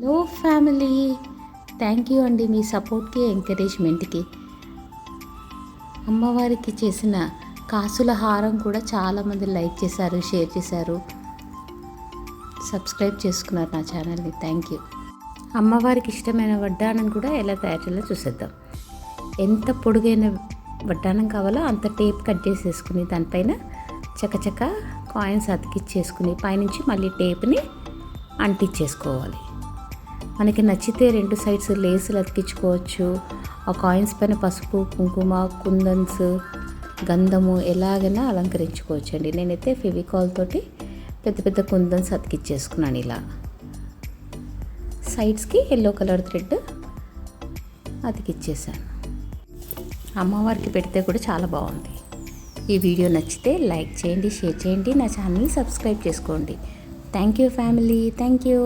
Hello family. Thank you అండి మీ సపోర్ట్కి ఎంకరేజ్మెంట్కి. అమ్మవారికి చేసిన కాసుల హారం కూడా చాలామంది లైక్ చేశారు షేర్ చేశారు. సబ్స్క్రైబ్ చేసుకున్నారు నా ఛానల్ని. Thank you. అమ్మవారికి ఇష్టమైన వడ్డానం కూడా ఎలా తయారు చేయాలో చూసేద్దాం. ఎంత పొడుగైన వడ్డానం కావాలో అంత టేప్ కట్ చేసేసుకుని దానిపైన చకచక కాయిన్స్ అతికిచ్చేసుకుని పైనుంచి మళ్ళీ టేప్ని అంటించేసుకోవాలి. మనకి నచ్చితే రెండు సైడ్స్ లేసులు అతికించుకోవచ్చు. ఆ కాయిన్స్ పైన పసుపు కుంకుమ కుందన్స్ గంధము ఎలాగైనా అలంకరించుకోవచ్చు అండి నేనైతే ఫెవికాల్ తోటి పెద్ద పెద్ద కుందన్స్ అతికిచ్చేసుకున్నాను ఇలా. సైడ్స్కి ఎల్లో కలర్ థ్రెడ్ అతికిచ్చేసాను. అమ్మవారికి పెడితే కూడా చాలా బాగుంది. ఈ వీడియో నచ్చితే లైక్ చేయండి షేర్ చేయండి నా ఛానల్ని సబ్స్క్రైబ్ చేసుకోండి. Thank you family thank you